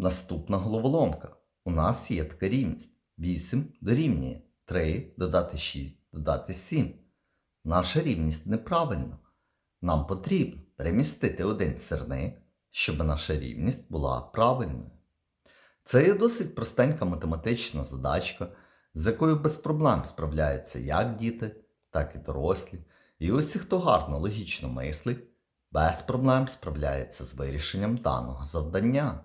Наступна головоломка. У нас є така рівність. 8 дорівнює 3 додати 6 додати 7. Наша рівність неправильна. Нам потрібно перемістити один сирник, щоб наша рівність була правильною. Це є досить простенька математична задачка, з якою без проблем справляються як діти, так і дорослі. І усі, хто гарно логічно мислить, без проблем справляється з вирішенням даного завдання.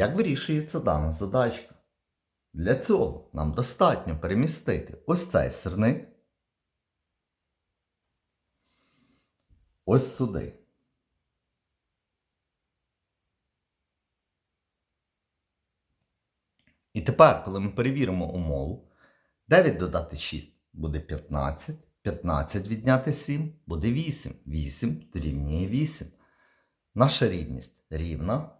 Як вирішується дана задачка? Для цього нам достатньо перемістити ось цей сирник ось сюди. І тепер, коли ми перевіримо умову, 9 додати 6 буде 15, 15 відняти 7 буде 8. 8 дорівнює 8. Наша рівність рівна,